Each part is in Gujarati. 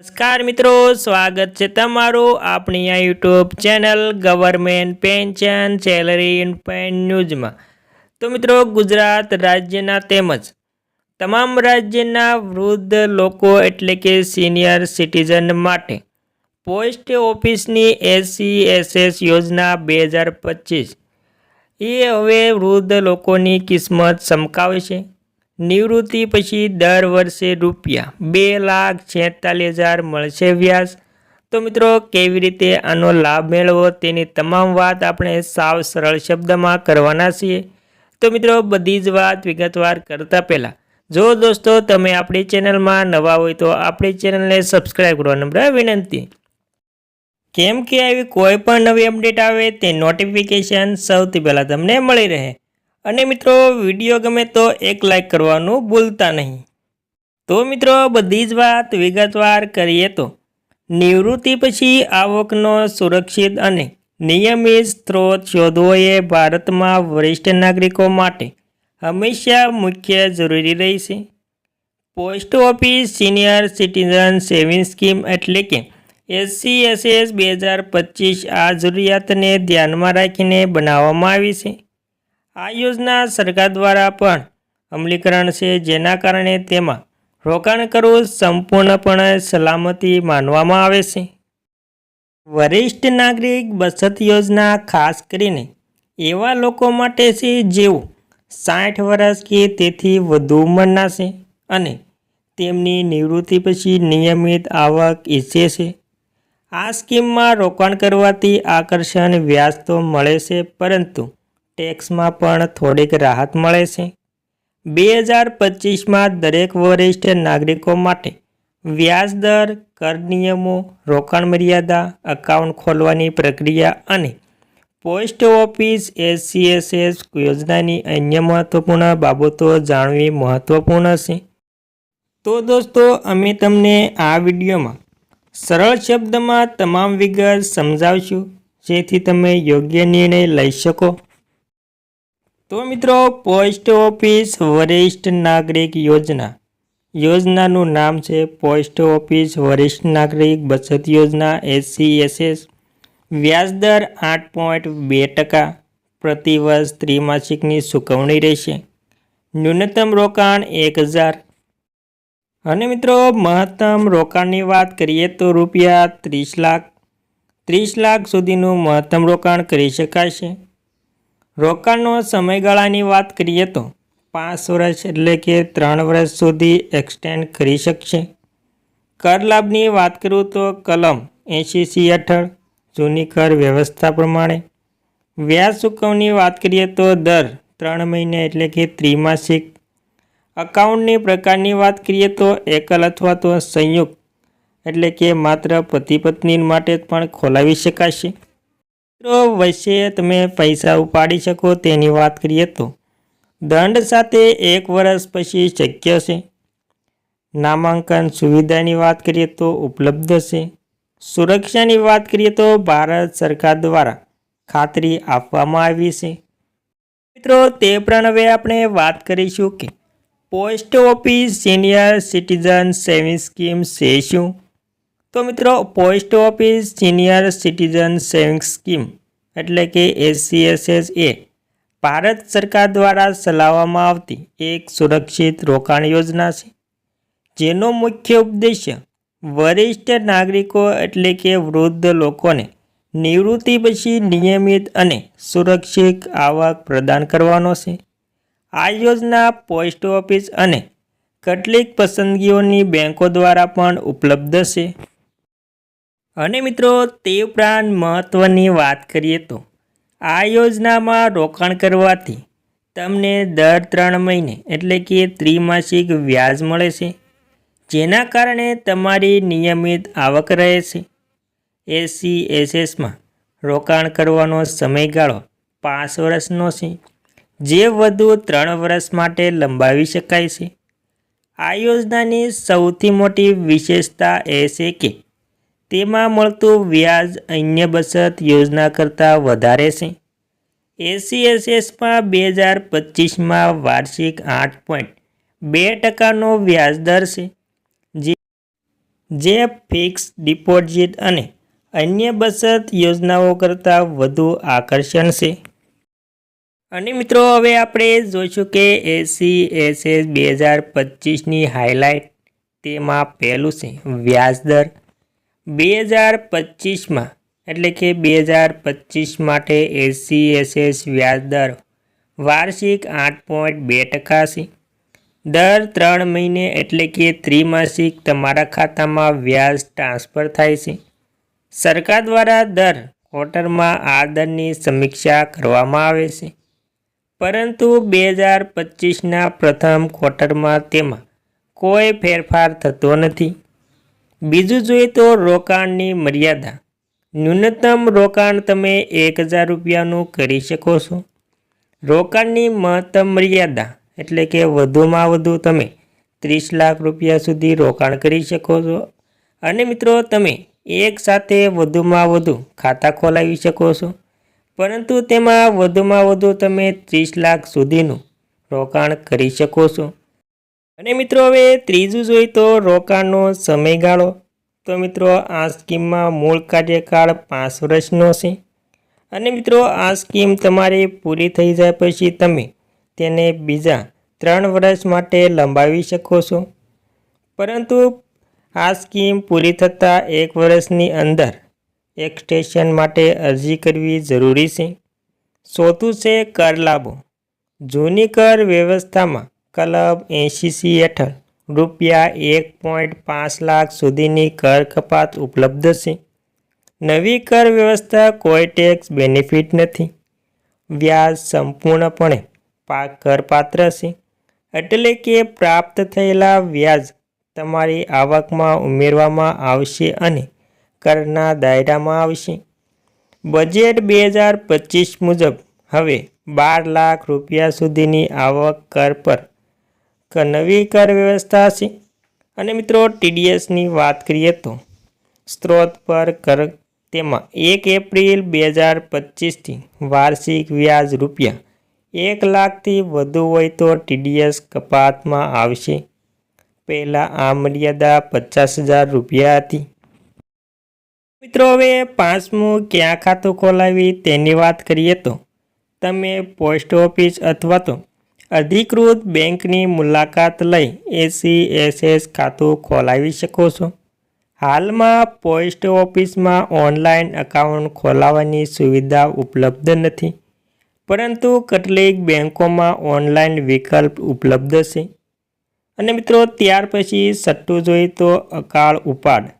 નમસ્કાર મિત્રો, સ્વાગત છે તમારું આપણી આ YouTube channel government pension salary infant ન્યૂઝમાં. તો મિત્રો, ગુજરાત રાજ્યના તેમજ તમામ રાજ્યના વૃદ્ધ લોકો એટલે કે સિનિયર સિટીઝન માટે પોસ્ટ ઓફિસની એસસી એસએસ યોજના બે હજાર પચીસ. એ હવે વૃદ્ધ લોકોની કિસ્મત ચમકાવે છે. નિવૃત્તિ પછી દર વર્ષે રૂપિયા બે લાખ છેતાલીસ હજાર મળશે વ્યાજ. તો મિત્રો, કેવી રીતે આનો લાભ મેળવો તેની તમામ વાત આપણે સાવ સરળ શબ્દમાં કરવાના છીએ. તો મિત્રો, બધી જ વાત વિગતવાર કરતાં પહેલાં, જો દોસ્તો તમે આપણી ચેનલમાં નવા હોય તો આપણી ચેનલને સબસ્ક્રાઈબ કરવા નમ્ર વિનંતી. કેમ કે આવી કોઈ પણ નવી અપડેટ આવે તે નોટિફિકેશન સૌથી પહેલાં તમને મળી રહે. અને મિત્રો, વીડિયો ગમે તો એક લાઈક કરવાનું ભૂલતા નહીં. તો મિત્રો, બધી જ વાત વિગતવાર કરીએ તો. નિવૃત્તિ પછી આવકનો સુરક્ષિત અને નિયમિત સ્ત્રોત શોધવો એ ભારતમાં વરિષ્ઠ નાગરિકો માટે હંમેશા મુખ્ય જરૂરી રહેશે. Post office senior citizen saving scheme એટલે કે એસસી એસએસ બે હજાર પચીસ આ જરૂરિયાતને ધ્યાનમાં રાખીને બનાવવામાં આવી છે. આ યોજના સરકાર દ્વારા પણ અમલીકરણ છે. જેના કારણે તેમાં રોકાણ કરવું સંપૂર્ણપણે સલામતી માનવામાં આવે છે. વરિષ્ઠ નાગરિક બચત યોજના ખાસ કરીને એવા લોકો માટે છે જેઓ સાઠ વર્ષ કે તેથી વધુ ઉંમરના છે અને તેમની નિવૃત્તિ પછી નિયમિત આવક ઈચ્છે છે. આ સ્કીમમાં રોકાણ કરવાથી આકર્ષણ વ્યાજ તો મળે છે, પરંતુ ટેક્સમાં પણ થોડીક રાહત મળે છે. બે હજાર પચીસમાં દરેક વરિષ્ઠ નાગરિકો માટે વ્યાજ દર, કર નિયમો, રોકાણ મર્યાદા એકાઉન્ટ ખોલવાની પ્રક્રિયા અને પોસ્ટ ઓફિસ એસસીએસએસ યોજનાની અન્ય મહત્વપૂર્ણ બાબતો જાણવી મહત્વપૂર્ણ છે. તો દોસ્તો, અમે તમને આ વિડીયોમાં સરળ શબ્દમાં તમામ વિગત સમજાવશું, જેથી તમે યોગ્ય નિર્ણય લઈ શકો. તો મિત્રો પોસ્ટ ઓફિસ વરિષ્ઠ નાગરિક યોજના. યોજનાનું નામ છે પોસ્ટ ઓફિસ વરિષ્ઠ નાગરિક બચત યોજના એસસી એસએસ વ્યાજદર આઠ પોઈન્ટ બે ટકા પ્રતિ વર્ષ ત્રિમાસિકની ચૂકવણી રહેશે. ન્યૂનતમ રોકાણ એક હજાર. અને મિત્રો, મહત્તમ રોકાણની વાત કરીએ તો રૂપિયા ત્રીસ લાખ. ત્રીસ લાખ સુધીનું મહત્તમ રોકાણ કરી શકાશે રોકાણનો સમયગાળાની વાત કરીએ તો પાંચ વર્ષ એટલે કે ત્રણ વર્ષ સુધી એક્સટેન્ડ કરી શકશે. કર લાભની વાત કરું તો કલમ એંશી સી હેઠળ જૂની કર વ્યવસ્થા પ્રમાણે. વ્યાજ ચૂકવણી વાત કરીએ તો દર ત્રણ મહિને એટલે કે ત્રિમાસિક. અકાઉન્ટની પ્રકારની વાત કરીએ તો એકલ અથવા તો સંયુક્ત એટલે કે માત્ર પતિ પત્ની માટે પણ ખોલાવી શકાશે. મિત્રો, વચ્ચે તમે પૈસા ઉપાડી શકો, તેની વાત કરીએ તો. દંડ સાથે એક વર્ષ પછી શક્ય છે. નામાંકન સુવિધાની વાત કરીએ તો ઉપલબ્ધ છે. સુરક્ષાની વાત કરીએ તો ભારત સરકાર દ્વારા ખાતરી આપવામાં આવી છે. મિત્રો, તે પણ હવે આપણે વાત કરીશું કે post office senior citizen saving scheme છે શું? તો મિત્રો, post office senior citizen saving scheme એટલે કે એસસીએસએસ એ ભારત સરકાર દ્વારા ચલાવવામાં આવતી એક સુરક્ષિત રોકાણ યોજના છે. જેનો મુખ્ય ઉદ્દેશ્ય વરિષ્ઠ નાગરિકો એટલે કે વૃદ્ધ લોકોને નિવૃત્તિ પછી નિયમિત અને સુરક્ષિત આવક પ્રદાન કરવાનો છે. આ યોજના પોસ્ટ ઓફિસ અને કેટલીક પસંદગીઓની બેંકો દ્વારા પણ ઉપલબ્ધ છે. અને મિત્રો, તે ઉપરાંત મહત્ત્વની વાત કરીએ તો, આ યોજનામાં રોકાણ કરવાથી તમને દર ત્રણ મહિને, એટલે કે ત્રિમાસિક વ્યાજ મળે છે, જેના કારણે તમારી નિયમિત આવક રહે છે. એસી એસએસમાં રોકાણ કરવાનો સમયગાળો પાંચ વર્ષનો છે, જે વધુ ત્રણ વર્ષ માટે લંબાવી શકાય છે. આ યોજનાની સૌથી મોટી વિશેષતા એ છે કે તેમાં મળતું વ્યાજ અન્ય બચત યોજના કરતાં વધારે છે. એસીએસએસમાં બે હજાર પચીસમાં વાર્ષિક આઠ પોઈન્ટ બે ટકાનો વ્યાજદર છે. જે ફિક્સ ડિપોઝિટ અને અન્ય બચત યોજનાઓ કરતાં વધુ આકર્ષણ છે. અને મિત્રો, હવે આપણે જોઈશું કે એસી એસએસ બે હજાર પચીસની હાઇલાઇટ તેમાં પહેલું છે. વ્યાજદર બે હજાર પચીસમાં, એટલે કે બે હજાર પચીસ માટે એસી એસએસ વ્યાજદર વાર્ષિક આઠ પોઈન્ટ બે ટકા છે. દર ત્રણ મહિને, એટલે કે ત્રિમાસિક, તમારા ખાતામાં વ્યાજ ટ્રાન્સફર થાય છે. સરકાર દ્વારા દર ક્વાર્ટરમાં આ દરની સમીક્ષા કરવામાં આવે છે. પરંતુ બે હજાર પચીસના પ્રથમ ક્વાર્ટરમાં તેમાં કોઈ ફેરફાર થતો નથી. બીજું જોઈએ તો રોકાણની મર્યાદા. ન્યૂનતમ રોકાણ તમે એક હજાર રૂપિયાનું કરી શકો છો. રોકાણની મહત્તમ મર્યાદા એટલે કે વધુમાં વધુ તમે ત્રીસ લાખ રૂપિયા સુધી રોકાણ કરી શકો છો. અને મિત્રો તમે એક સાથે વધુમાં વધુ ખાતા ખોલાવી શકો છો. પરંતુ તેમાં વધુમાં વધુ તમે ત્રીસ લાખ સુધીનું રોકાણ કરી શકો છો. અને મિત્રો હવે ત્રીજું જોઈએ તો રોકાણનો સમયગાળો તો મિત્રો, આ સ્કીમમાં મૂળ કાર્યકાળ પાંચ વર્ષનો છે. અને મિત્રો, આ સ્કીમ તમારી પૂરી થઈ જાય પછી તમે તેને બીજા ત્રણ વર્ષ માટે લંબાવી શકો છો. પરંતુ આ સ્કીમ પૂરી થતાં એક વર્ષની અંદર એક્સટેન્શન માટે અરજી કરવી જરૂરી છે. ચોથું છે કર લાભો. જૂની કર વ્યવસ્થામાં કલબ એસીસી હેઠળ રૂપિયા એક પોઈન્ટ પાંચ લાખ સુધીની કર કપાત ઉપલબ્ધ છે. નવી કર વ્યવસ્થા કોઈ ટેક્સ બેનિફિટ નથી. વ્યાજ સંપૂર્ણપણે પાક કરપાત્ર છે. એટલે કે પ્રાપ્ત થયેલા વ્યાજ તમારી આવકમાં ઉમેરવામાં આવશે અને કરના દાયરામાં આવશે. બજેટ બે હજાર પચીસ મુજબ હવે બાર લાખ રૂપિયા સુધીની આવક કર પર નવી કર વ્યવસ્થા હશે? અને મિત્રો ટીડીએસની વાત કરીએ તો, સ્ત્રોત પર કર તેમાં એક એપ્રિલ બે હજાર પચીસથી વાર્ષિક વ્યાજ રૂપિયા એક લાખથી વધુ હોય તો ટીડીએસ કપાતમાં આવશે. પહેલાં આ મર્યાદા પચાસ હજાર રૂપિયા હતી. મિત્રો, હવે પાંચમું ક્યાં ખાતું ખોલાવી તેની વાત કરીએ તો, તમે પોસ્ટ ઓફિસ અથવા તો અધિકૃત બેંકની મુલાકાત લઈ એસી એસએસ ખાતું ખોલાવી શકો છો. હાલમાં પોસ્ટ ઓફિસમાં ઓનલાઈન એકાઉન્ટ ખોલાવવાની સુવિધા ઉપલબ્ધ નથી, પરંતુ કેટલીક બેંકોમાં ઓનલાઈન વિકલ્પ ઉપલબ્ધ છે. અને મિત્રો, ત્યાર પછી સટ્ટું જોઈએ તો અકાળ ઉપાડ.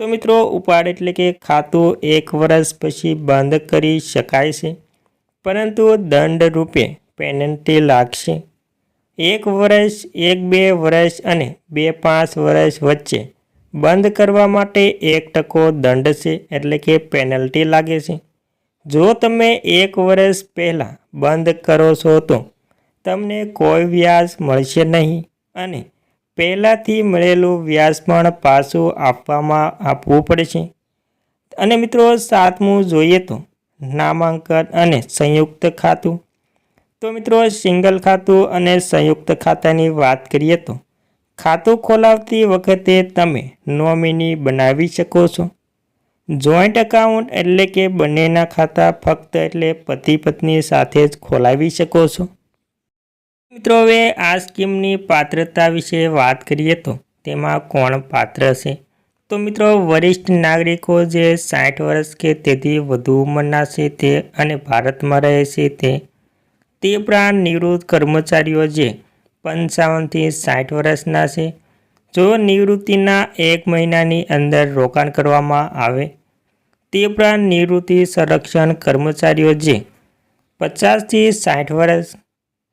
તો મિત્રો, ઉપાડ એટલે કે ખાતું એક વર્ષ પછી બંધ કરી શકાય છે, પરંતુ દંડ રૂપે પેનલ્ટી લાગશે. એક વર્ષ, એક બે વર્ષ અને બે પાંચ વર્ષ વચ્ચે બંધ કરવા માટે એક ટકો દંડ છે, એટલે કે પેનલ્ટી લાગે છે. જો તમે એક વર્ષ પહેલાં બંધ કરો છો તો તમને કોઈ વ્યાજ મળશે નહીં અને પહેલાંથી મળેલું વ્યાજ પણ પાછું આપવામાં આપવું પડશે. અને મિત્રો, સાતમું જોઈએ તો નામાંકન અને સંયુક્ત ખાતું. તો મિત્રો, સિંગલ ખાતું અને સંયુક્ત ખાતાની વાત કરીએ તો, ખાતું ખોલાવતી વખતે તમે નોમિની બનાવી શકો છો. જોઈન્ટ એકાઉન્ટ એટલે કે બંનેના ખાતા ફક્ત એટલે પતિ પત્ની સાથે જ ખોલાવી શકો છો. મિત્રો, હવે આ સ્કીમની પાત્રતા વિશે વાત કરીએ તો, તેમાં કોણ પાત્ર છે? તો મિત્રો, વરિષ્ઠ નાગરિકો જે સાઠ વર્ષ કે તેથી વધુ ઉંમરના છે તે અને ભારતમાં રહે છે તે તે ઉપરાંત નિવૃત્ત કર્મચારીઓ જે પંચાવનથી સાઠ વર્ષના છે, જો નિવૃત્તિના એક મહિનાની અંદર રોકાણ કરવામાં આવે. તે ઉપરાંત નિવૃત્તિ સંરક્ષણ કર્મચારીઓ જે પચાસથી સાઠ વર્ષ,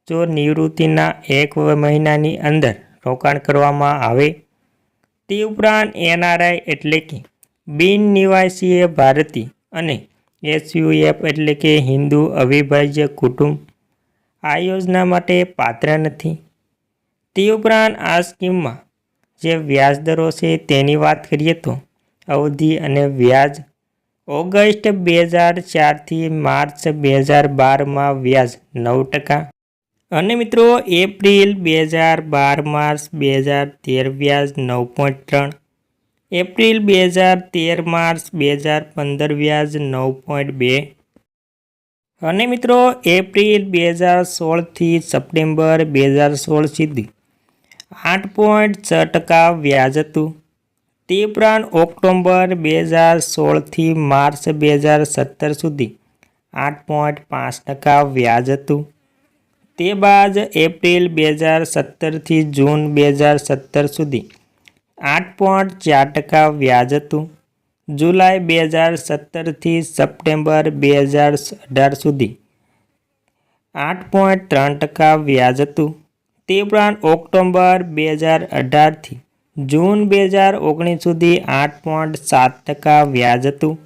જો નિવૃત્તિના એક મહિનાની અંદર રોકાણ કરવામાં આવે. તે ઉપરાંત એનઆરઆઈ એટલે કે બિન નિવાસીય ભારતી અને એસયુએફ એટલે કે હિન્દુ અવિભાજ્ય કુટુંબ આ યોજના માટે પાત્ર નથી. તે ઉપરાંત આ સ્કીમમાં જે વ્યાજદરો છે તેની વાત કરીએ તો અવધિ અને વ્યાજ. ઓગસ્ટ બે હજાર ચારથી માર્ચ બે હજાર બારમાં વ્યાજ નવ ટકા. અને મિત્રો, એપ્રિલ બે હજાર બાર માર્ચ બે હજાર તેર વ્યાજ નવ પોઈન્ટ ત્રણ. એપ્રિલ બે હજાર તેર માર્ચ બે હજાર પંદર વ્યાજ નવ પોઈન્ટ બે. અને મિત્રો, એપ્રિલ બે હજાર સોળથી સપ્ટેમ્બર બે હજાર સોળ સુધી આઠ પોઈન્ટ છ ટકા વ્યાજ હતું. તે ઉપરાંત ઓક્ટોબર બે હજાર સોળથી માર્ચ બે હજાર સત્તર સુધી આઠ પોઈન્ટ પાંચ ટકા વ્યાજ હતું. તે બાદ એપ્રિલ બે હજાર સત્તરથી જૂન બે હજાર સત્તર સુધી આઠ પોઈન્ટ ચાર ટકા વ્યાજ હતું. જુલાઈ બે હજાર સત્તરથી સપ્ટેમ્બર બે હજાર અઢાર સુધી. આઠ પોઈન્ટ ત્રણ ટકા વ્યાજ હતું. તે ઉપરાંત ઓક્ટોબર બે હજાર અઢારથી જૂન બે હજાર ઓગણીસ સુધી આઠ પોઈન્ટ સાત ટકા વ્યાજ હતું.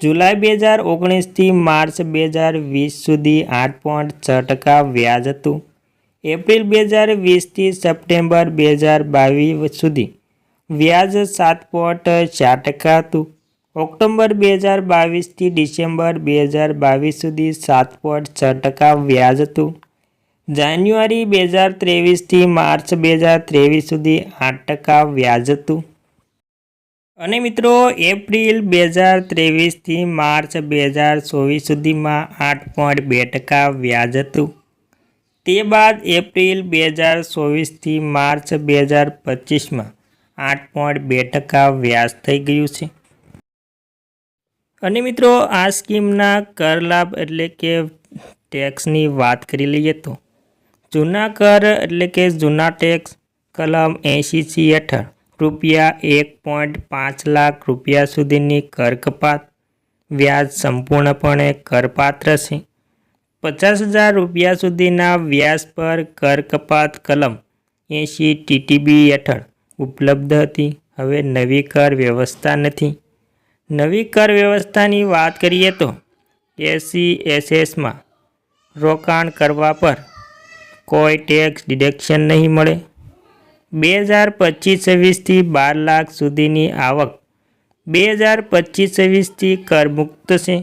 જુલાઈ બે હજાર ઓગણીસથી માર્ચ બે હજાર વીસ સુધી આઠ પોઈન્ટ છ ટકા વ્યાજ હતું. એપ્રિલ બે હજાર વીસથી સપ્ટેમ્બર બે હજાર બાવીસ સુધી વ્યાજ સાત પોઈન્ટ ચાર ટકા હતું. ઓક્ટોબર બે હજાર બાવીસથી ડિસેમ્બર બે હજાર બાવીસ સુધી સાત પોઈન્ટ છ ટકા વ્યાજ હતું. જાન્યુઆરી બે હજાર ત્રેવીસથી માર્ચ બે હજાર ત્રેવીસ સુધી આઠ ટકા વ્યાજ હતું. અને મિત્રો, એપ્રિલ બે હજાર ત્રેવીસથી માર્ચ બે હજાર ચોવીસ સુધીમાં આઠ પોઈન્ટ બે ટકા વ્યાજ હતું. તે બાદ એપ્રિલ બે હજાર ચોવીસથી માર્ચ બે હજાર પચીસમાં આઠ પોઈન્ટ બે ટકા વ્યાજ થઈ ગયું છે. અને મિત્રો, આ સ્કીમના કર લાભ એટલે કે ટેક્સની વાત કરી લઈએ તો, જૂના કર એટલે કે જૂના ટેક્સ કલમ એંશી સી હેઠળ રૂપિયા એક પોઈન્ટ પાંચ લાખ રૂપિયા સુધીની કર કપાત વ્યાજ સંપૂર્ણપણે કરપાત્ર છે. પચાસ હજાર રૂપિયા સુધીના વ્યાજ પર કર કપાત કલમ એંશી ટીટીબી હેઠળ ઉપલબ્ધ હતી. હવે નવી કર વ્યવસ્થા નથી. નવી કર વ્યવસ્થાની વાત કરીએ તો એસી એસએસમાં રોકાણ કરવા પર કોઈ ટેક્સ ડિડક્શન નહીં મળે. બે હજાર પચીસ છવ્વીસથી બાર લાખ સુધીની આવક બે હજાર પચીસ છવ્વીસથી કરમુક્ત છે.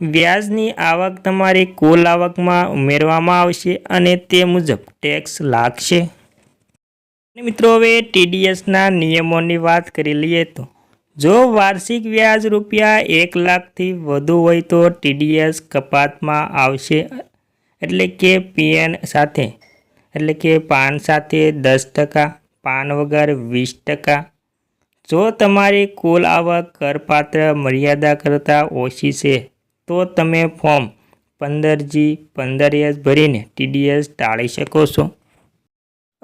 વ્યાજની આવક તમારી કુલ આવકમાં ઉમેરવામાં આવશે અને તે મુજબ ટેક્સ લાગશે. મિત્રો હવે ટીડીએસના નિયમોની વાત કરી લઈએ તો, જો વાર્ષિક વ્યાજ રૂપિયા એક લાખથી વધુ હોય તો ટીડીએસ કપાતમાં આવશે, એટલે કે પીએન સાથે, એટલે કે પાન સાથે દસ ટકા, પાન વગર વીસ ટકા. જો તમારી કુલ આવક કરપાત્ર મર્યાદા કરતાં ઓછી છે, તો તમે ફોર્મ પંદર જી પંદર એસ ભરીને ટીડીએસ ટાળી શકો છો.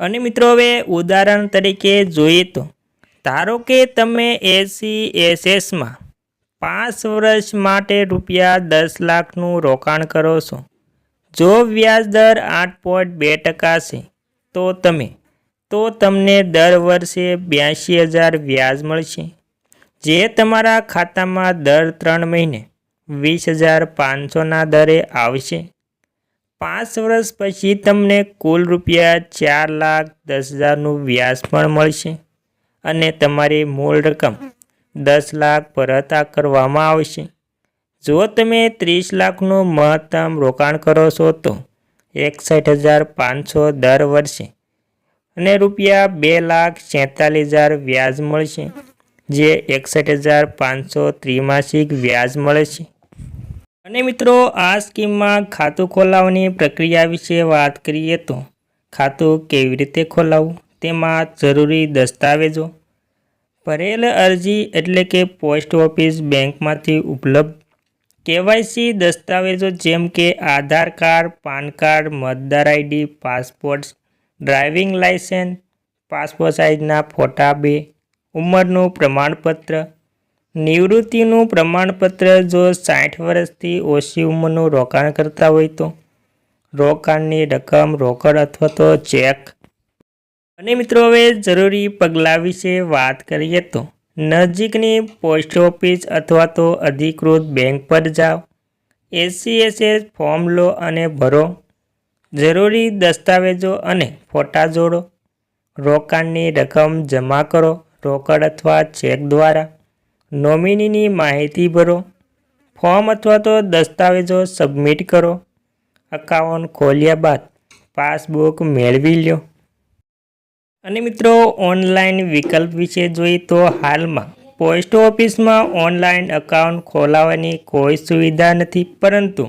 અને મિત્રો હવે ઉદાહરણ તરીકે જોઈએ તો, ધારો કે તમે એસી એસએસમાં પાંચ વર્ષ માટે રૂપિયા દસ લાખનું રોકાણ કરો છો. જો વ્યાજ દર આઠ પોઈન્ટ બે ટકા છે, તો તમે, તો તમને દર વર્ષે બ્યાસી હજાર વ્યાજ મળશે. જે તમારા ખાતામાં દર ત્રણ મહિને વીસ હજાર પાંચસોના દરે આવશે. પાંચ વર્ષ પછી તમને કુલ રૂપિયા ચાર લાખ દસ હજારનું વ્યાજ પણ મળશે અને તમારી મૂળ રકમ દસ લાખ પરત કરવામાં આવશે. જો તમે ત્રીસ લાખનું મહત્તમ રોકાણ કરો છો તો એકસઠ હજાર પાંચસો દર વર્ષે અને રૂપિયા બે લાખ સેંતાલીસ હજાર વ્યાજ મળશે, જે એકસઠ હજાર પાંચસો ત્રિમાસિક વ્યાજ મળે છે અને મિત્રો, આ સ્કીમમાં ખાતું ખોલાવવાની પ્રક્રિયા વિશે વાત કરીએ તો ખાતું કેવી રીતે ખોલાવવું તેમાં જરૂરી દસ્તાવેજો, ભરેલ અરજી એટલે કે પોસ્ટ ઓફિસ બેંકમાંથી ઉપલબ્ધ કેવાયસી દસ્તાવેજો જેમ કે આધાર કાર્ડ, પાન કાર્ડ, મતદાર ID, passport, driving licence, passport સાઇઝના ફોટા બે, ઉંમરનું પ્રમાણપત્ર નિવૃત્તિનું પ્રમાણપત્ર જો સાઠ વર્ષથી ઓછી ઉંમરનું રોકાણ કરતા હોય તો? રોકાણની રકમ રોકડ અથવા તો ચેક? અને મિત્રો હવે જરૂરી પગલાં વિશે વાત કરીએ તો, નજીકની પોસ્ટ ઓફિસ અથવા તો અધિકૃત બેંક પર જાઓ. એસસીએસએસ ફોર્મ લો અને ભરો. જરૂરી દસ્તાવેજો અને ફોટા જોડો. રોકાણની રકમ જમા કરો રોકડ અથવા ચેક દ્વારા. નોમિનીની માહિતી ભરો, ફોર્મ અથવા તો દસ્તાવેજો સબમિટ કરો અકાઉન્ટ ખોલ્યા બાદ પાસબુક મેળવી લો અને મિત્રો, ઓનલાઈન વિકલ્પ વિશે જોઈએ તો હાલમાં પોસ્ટ ઓફિસમાં ઓનલાઈન અકાઉન્ટ ખોલાવવાની કોઈ સુવિધા નથી, પરંતુ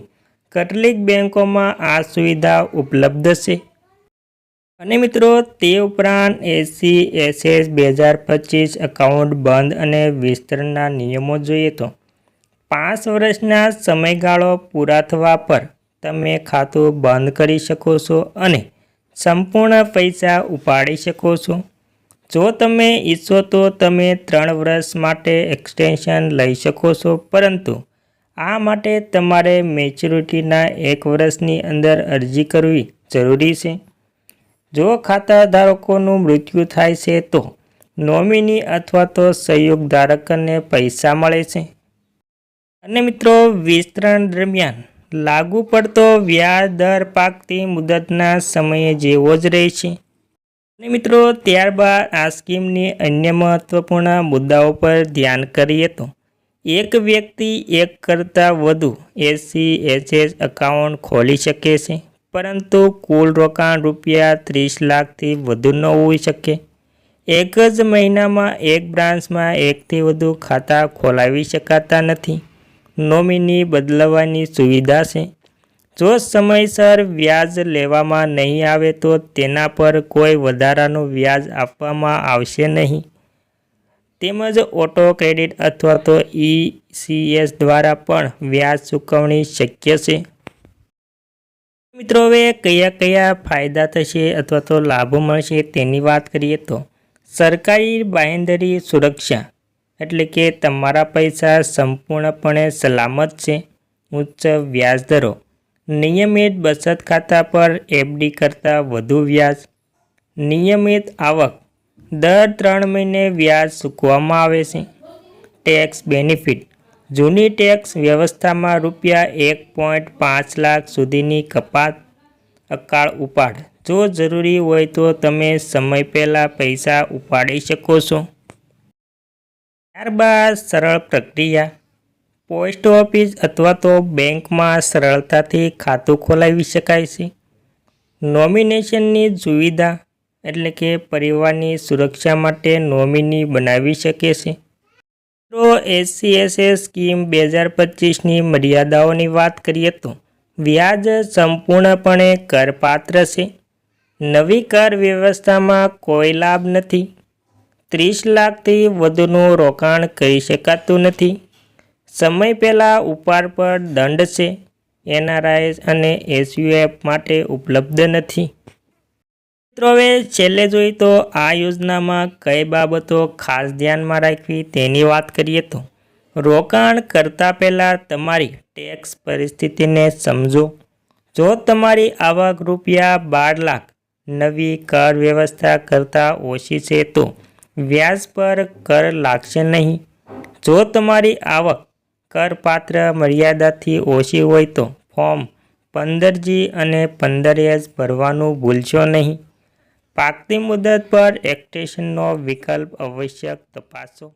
કેટલીક બેંકોમાં આ સુવિધા ઉપલબ્ધ છે. અને મિત્રો, તે ઉપરાંત એસી, એસએસ, બે હજાર પચીસ એકાઉન્ટ બંધ અને વિસ્તરણના નિયમો જોઈએ તો. પાંચ વર્ષના સમયગાળો પૂરા થવા પર તમે ખાતું બંધ કરી શકો છો અને સંપૂર્ણ પૈસા ઉપાડી શકો છો. જો તમે ઈચ્છો તો તમે ત્રણ વર્ષ માટે એક્સટેન્શન લઈ શકો છો, પરંતુ આ માટે તમારે મેચ્યુરિટીના એક વર્ષની અંદર અરજી કરવી જરૂરી છે. જો ખાતા ધારકોનું મૃત્યુ થાય છે તો નોમિની અથવા તો સહયોગ ધારકને પૈસા મળે છે? અને મિત્રો, વિસ્તરણ દરમિયાન લાગુ પડતો વ્યાજ દર પાકતી મુદતના સમયે જેવો જ રહે છે. અને મિત્રો, ત્યારબાદ આ સ્કીમની અન્ય મહત્વપૂર્ણ મુદ્દાઓ પર ધ્યાન કરીએ તો એક વ્યક્તિ એક કરતાં વધુ એસી એચએસ એકાઉન્ટ ખોલી શકે છે. પરંતુ કુલ રોકાણ રૂપિયા ત્રીસ લાખથી વધુ ન હોઈ શકે. એક જ મહિનામાં એક બ્રાન્ચમાં એકથી વધુ ખાતા ખોલાવી શકાતા નથી. નોમિની બદલવાની સુવિધા છે. જો સમયસર વ્યાજ લેવામાં નહીં આવે તો તેના પર કોઈ વધારાનું વ્યાજ આપવામાં આવશે નહીં. તેમજ ઓટો ક્રેડિટ અથવા તો ઈસીએસ દ્વારા પણ વ્યાજ ચૂકવણી શક્ય છે. મિત્રો, હવે કયા કયા ફાયદા થશે અથવા તો લાભો મળશે તેની વાત કરીએ તો સરકારી બાંહેધરી સુરક્ષા એટલે કે તમારા પૈસા સંપૂર્ણપણે સલામત છે, ઉચ્ચ વ્યાજદરો નિયમિત બચત ખાતા પર એફડી કરતાં વધુ વ્યાજ, નિયમિત આવક, દર ત્રણ મહિને વ્યાજ ચૂકવવામાં આવે છે ટેક્સ બેનિફિટ જૂની ટેક્સ વ્યવસ્થામાં રૂપિયા એક પોઈન્ટ પાંચ લાખ સુધીની કપાત અકાળ ઉપાડ. જો જરૂરી હોય તો તમે સમય પહેલાં પૈસા ઉપાડી શકો છો. ત્યારબાદ સરળ પ્રક્રિયા. પોસ્ટ ઓફિસ અથવા તો બેંકમાં સરળતાથી ખાતું ખોલાવી શકાય છે. નોમિનેશનની સુવિધા એટલે કે પરિવારની સુરક્ષા માટે નોમિની બનાવી શકે છે. તો એસસીએસએસ સ્કીમ બે હજાર પચીસની મર્યાદાઓની વાત કરીએ તો વ્યાજ સંપૂર્ણપણે કરપાત્ર છે. નવી કર વ્યવસ્થામાં કોઈ લાભ નથી. ત્રીસ લાખથી વધુનું રોકાણ કરી શકાતું નથી. સમય પહેલાં ઉપાડ પર દંડ છે. એનઆરઆઈએસ અને એસયુએફ માટે ઉપલબ્ધ નથી. મિત્રો, હવે છેલ્લે જોઈએ તો આ યોજનામાં કઈ બાબતો ખાસ ધ્યાનમાં રાખવી તેની વાત કરીએ તો રોકાણ કરતાં પહેલાં તમારી ટેક્સ પરિસ્થિતિને સમજો. જો તમારી આવક રૂપિયા બાર લાખ નવી કર વ્યવસ્થા કરતાં ઓછી છે તો વ્યાજ પર કર લાગશે નહીં. જો તમારી આવક કરપાત્ર મર્યાદાથી ઓછી હોય તો ફોર્મ પંદર જી અને પંદર એસ ભરવાનું ભૂલશો નહીં. પાકતી મુદત પર એક્ટેશનનો વિકલ્પ આવશ્યક તપાસો.